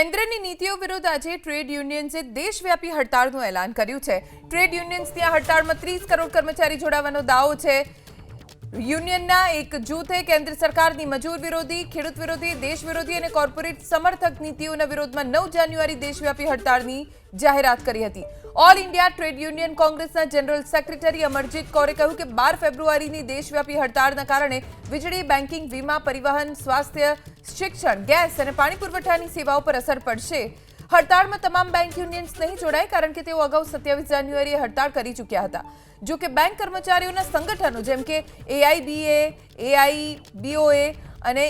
કેન્દ્રની નીતિઓ વિરુદ્ધ આજે ટ્રેડ યુનિયન્સે દેશવ્યાપી હડતાળનું એલાન કર્યું છે. ટ્રેડ યુનિયન્સ ત્યાં હડતાળમાં ત્રીસ કરોડ કર્મચારી જોડાવાનો દાવો છે. યુનિયનના એક જૂથે કેન્દ્ર સરકારની મજૂર વિરોધી, ખેડૂત વિરોધી, દેશ વિરોધી અને કોર્પોરેટ સમર્થક નીતિઓના વિરોધમાં નવ જાન્યુઆરી દેશવ્યાપી હડતાળની જાહેરાત કરી હતી. ઓલ ઇન્ડિયા ટ્રેડ યુનિયન કોંગ્રેસના જનરલ સેક્રેટરી અમરજીત કૌરે કહ્યું કે બાર ફેબ્રુઆરીની દેશવ્યાપી હડતાળના કારણે વીજળી બેન્કિંગ વીમા, પરિવહન, સ્વાસ્થ્ય, શિક્ષણ, ગેસ અને પાણી પુરવઠાની સેવાઓ પર અસર પડશે. હડતાળમાં તમામ બેંક યુનિયન્સ નહીં જોડાય કારણ કે તેઓ અગાઉ સત્યાવીસ જાન્યુઆરીએ હડતાળ કરી ચૂક્યા હતા. જો કે બેંક કર્મચારીઓના સંગઠનો જેમ કે એઆઈબીએ એઆઈબીઓએ અને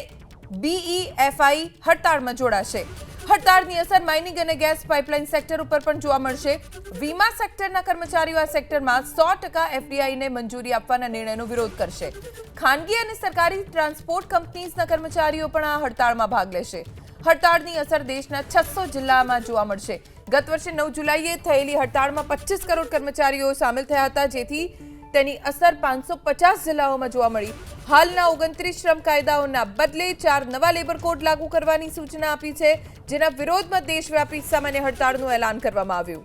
બીઈએફઆઈ હડતાળમાં જોડાશે. હડતાળની અસર માઇનિંગ અને ગેસ પાઇપલાઇન સેક્ટર ઉપર પણ જોવા મળશે. વીમા સેક્ટરના કર્મચારીઓ આ સેક્ટરમાં સો ટકા એફડીઆઈને મંજૂરી આપવાના નિર્ણયનો વિરોધ કરશે. ખાનગી અને સરકારી ટ્રાન્સપોર્ટ કંપનીઝના કર્મચારીઓ પણ આ હડતાળમાં ભાગ લેશે. હડતાળની અસર દેશના છસો જિલ્લામાં જોવા મળશે. ગત વર્ષે નવ જુલાઈએ થયેલી હડતાળમાં પચીસ કરોડ કર્મચારીઓ સામેલ થયા હતા, જેથી તેની અસર પાંચસો પચાસ જિલ્લાઓમાં જોવા મળી. હાલના ઓગણત્રીસ શ્રમ કાયદાઓના બદલે ચાર નવા લેબર કોડ લાગુ કરવાની સૂચના આપી છે, જેના વિરોધમાં દેશવ્યાપી સામાન્ય હડતાળનું એલાન કરવામાં આવ્યું.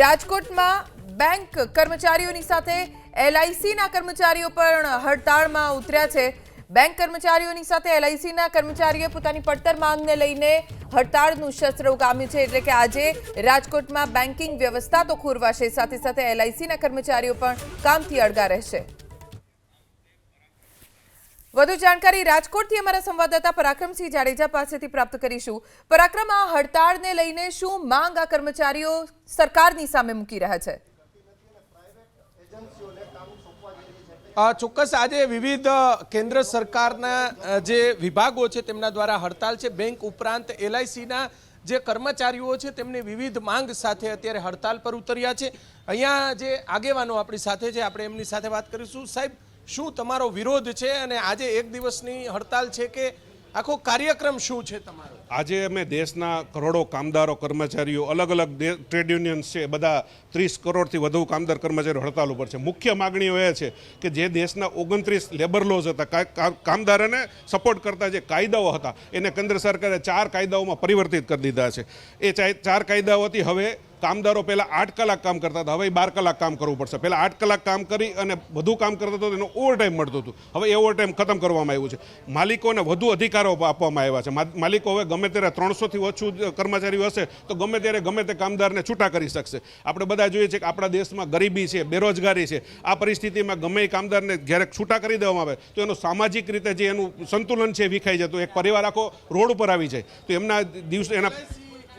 રાજકોટમાં બેંક કર્મચારીઓની સાથે એલઆઈસીના કર્મચારીઓ પણ હડતાળમાં ઉતર્યા છે. બેંક કર્મચારીઓની સાથે એલઆઈસીના કર્મચારીઓએ પોતાની પડતર માંગને લઈને હડતાળનું શસ્ત્ર ઉગામ્યું છે. એટલે કે આજે રાજકોટમાં બેન્કિંગ વ્યવસ્થા તો ખોરવાશે, સાથે સાથે એલઆઈસીના કર્મચારીઓ પણ કામથી અળગા રહેશે. વધુ જાણકારી રાજકોટથી અમારા સંવાદદાતા પરાક્રમસિંહ જાડેજા પાસેથી પ્રાપ્ત કરીશું. પરાક્રમ, આ હડતાળને લઈને શું માંગ આ કર્મચારીઓ સરકારની સામે મૂકી રહ્યા છે? ચોક્કસ આજે વિવિધ કેન્દ્ર સરકારના જે વિભાગો છે તેમના દ્વારા હડતાલ છે. બેંક ઉપરાંત એલઆઈસીના જે કર્મચારીઓ છે તેમની વિવિધ માંગ સાથે અત્યારે હડતાલ પર ઉતર્યા છે. અહીંયા જે આગેવાનો આપણી સાથે છે, આપણે એમની સાથે વાત કરીશું. સાહેબ, શું તમારો વિરોધ છે? અને આજે એક દિવસની હડતાલ છે કે આખો કાર્યક્રમ શું છે તમારો? આજે અમે દેશના કરોડો કામદારો, કર્મચારીઓ અલગ અલગ ટ્રેડ યુનિયન્સ છે, બધા ત્રીસ કરોડથી વધુ કામદાર, કર્મચારીઓ હડતાલ ઉપર છે. મુખ્ય માગણીઓ એ છે કે જે દેશના ઓગણત્રીસ લેબર લોઝ હતા કામદારોને સપોર્ટ કરતા જે કાયદાઓ હતા, એને કેન્દ્ર સરકારે ચાર કાયદાઓમાં પરિવર્તિત કરી દીધા છે. એ ચાર કાયદાઓથી હવે કામદારો પહેલાં આઠ કલાક કામ કરતા હતા, હવે બાર કલાક કામ કરવું પડશે. પહેલાં આઠ કલાક કામ કરી અને વધુ કામ કરતા હતો, તેનો ઓવરટાઈમ મળતું હતું. હવે એ ઓવરટાઈમ ખતમ કરવામાં આવ્યું છે. માલિકોને વધુ અધિકારો આપવામાં આવ્યા છે. માલિકો હવે ગમે ત્યારે ત્રણસોથી ઓછું કર્મચારીઓ હશે, તો ગમે ત્યારે ગમે તે કામદારને છૂટા કરી શકશે. આપણે બધા જોઈએ છીએ કે આપણા દેશમાં ગરીબી છે, બેરોજગારી છે. આ પરિસ્થિતિમાં ગમે એ કામદારને જ્યારે છૂટા કરી દેવામાં આવે, તો એનું સામાજિક રીતે જે એનું સંતુલન છે વિખાઈ જતું. એક પરિવાર આખો રોડ ઉપર આવી જાય. તો એમના દિવસ એના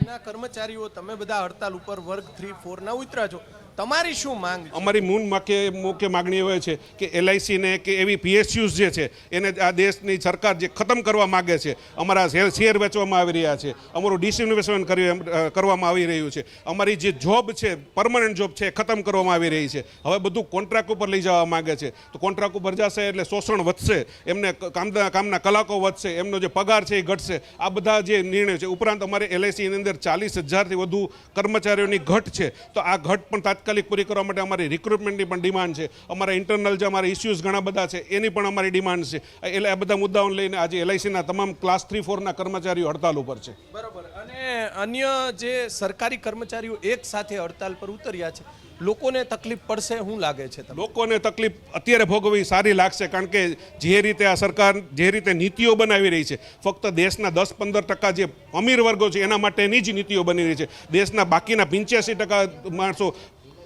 ના કર્મચારીઓ તમે બધા હડતાલ ઉપર વર્ગ થ્રી ફોર ના ઉતર્યા છો તમારી શું માંગ અમારી મૂન મુખ્ય મુખ્ય માગણી હોય છે કે એલઆઈસીને કે એવી પીએસયુઝ જે છે, એને આ દેશની સરકાર જે ખતમ કરવા માગે છે, અમારા શેર શેર વેચવામાં આવી રહ્યા છે, અમારું ડિસઇન્વેસ્ટમેન્ટ કરી કરવામાં આવી રહ્યું છે, અમારી જે જોબ છે પરમનન્ટ જોબ છે ખતમ કરવામાં આવી રહી છે. હવે બધું કોન્ટ્રાક્ટ ઉપર લઈ જવા માગે છે. તો કોન્ટ્રાક્ટ ઉપર જશે એટલે શોષણ વધશે, એમને કામના કામના કલાકો વધશે, એમનો જે પગાર છે એ ઘટશે. આ બધા જે નિર્ણય છે, ઉપરાંત અમારે એલઆઈસીની અંદર ચાલીસ હજારથી વધુ કર્મચારીઓની ઘટ છે. તો આ ઘટ પણ તાત્કાલિક પૂરી કરવા માટે અમારી રિક્રુટમેન્ટની પણ ડિમાન્ડ છે. અમારા ઇન્ટરનલ જે અમારા ઇસ્યુઝ ઘણા બધા છે એની પણ અમારી ડિમાન્ડ છે. એટલે આ બધા મુદ્દાઓને લઈને આજે એલઆઈસીના તમામ ક્લાસ થ્રી ફોરના કર્મચારીઓ હડતાલ ઉપર છે. બરાબર. અને અન્ય જે સરકારી કર્મચારીઓ એક સાથે હડતાલ પર ઉતર્યા છે લોકોને તકલીફ પડશે શું લાગે છે લોકોને તકલીફ અત્યારે ભોગવવી સારી લાગશે કારણ કે જે રીતે આ સરકાર જે રીતે નીતિઓ બનાવી રહી છે ફક્ત દેશના દસ પંદર ટકા જે અમીર વર્ગો છે એના માટેની જ નીતિઓ બની રહી છે. દેશના બાકીના પંચ્યાસી ટકા માણસો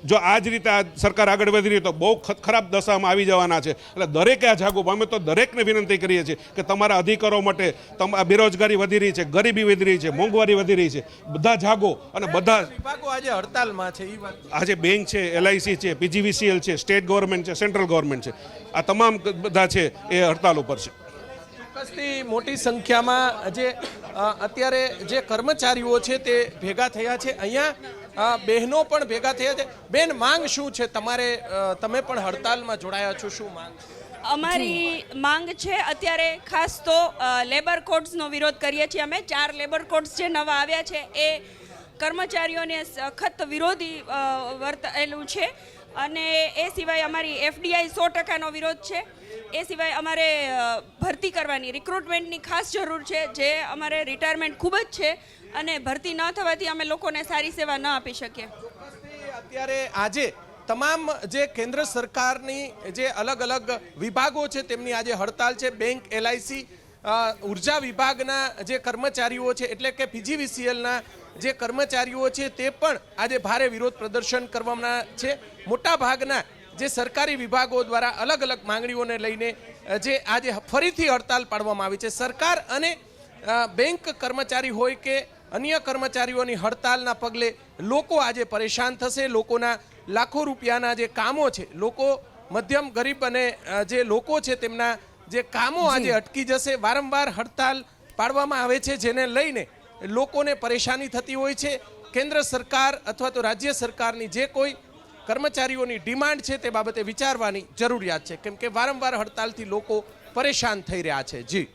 જો આ જ રીતે આ સરકાર આગળ વધી રહી તો બહુ ખરાબ દશામાં આવી જવાના છે. એટલે દરેકે આ જાગવું અમે તો દરેકને વિનંતી કરીએ છીએ કે તમારા અધિકારો માટે તમા બેરોજગારી વધી રહી છે ગરીબી વધી રહી છે મોંઘવારી વધી રહી છે. બધા જાગો અને બધા વિભાગો આજે હડતાલમાં છે આજે બેંક છે એલઆઈસી છે પીજીવીસીએલ છે સ્ટેટ ગવર્મેન્ટ છે સેન્ટ્રલ ગવર્મેન્ટ છે. આ તમામ બધા છે એ હડતાલ ઉપર છે. ચોક્કસથી મોટી સંખ્યામાં જે અત્યારે જે કર્મચારીઓ છે તે ભેગા થયા છે. અહીંયા બહેનો પણ ભેગા થયા છે. બેન, માંગ શું છે? તમારે તમે પણ હડતાલમાં જોડાયા છો, શું માંગ અમારી માંગ છે, અત્યારે ખાસ તો લેબર કોડ્સનો વિરોધ કરીએ છીએ અમે. ચાર લેબર કોડ્સ જે નવા આવ્યા છે, એ કર્મચારીઓને સખત વિરોધી વર્તેલું છે. અને એ સિવાય અમારી એફડીઆઈ સો ટકાનો વિરોધ છે. એ સિવાય અમારે ભરતી કરવાની રિક્રુટમેન્ટની ખાસ જરૂર છે, જે અમારે રિટાયરમેન્ટ ખૂબ જ છે. અને ભરતી ન થવાથી અમે લોકોને સારી સેવા ન આપી શકીએ. અત્યારે આજે તમામ જે કેન્દ્ર સરકારની જે અલગ અલગ વિભાગો છે તેમની આજે હડતાલ છે. બેંક, એલઆઈસી ઊર્જા વિભાગના જે કર્મચારીઓ છે એટલે કે પીજીવીસીએલના જે કર્મચારીઓ છે તે પણ આજે ભારે વિરોધ પ્રદર્શન કરવાના છે. મોટા ભાગના જે સરકારી વિભાગો દ્વારા અલગ અલગ માંગણીઓને લઈને જે આજે ફરીથી હડતાલ પાડવામાં આવી છે. સરકાર અને બેંક કર્મચારી હોય કે અન્ય કર્મચારીઓની હડતાલના પગલે લોકો આજે પરેશાન થશે. લોકોના લાખો રૂપિયાના જે કામો છે લોકો મધ્યમ ગરીબ અને જે લોકો છે તેમના જે કામો આજે અટકી જશે. વારંવાર હડતાલ પાડવામાં આવે છે જેને લઈને લોકોને પરેશાની થતી હોય છે. કેન્દ્ર સરકાર અથવા તો રાજ્ય સરકારની જે કોઈ કર્મચારીઓની ડિમાન્ડ છે તે બાબતે વિચારવાની જરૂરિયાત છે. કેમ કે વારંવાર હડતાલથી લોકો પરેશાન થઈ રહ્યા છે. જી.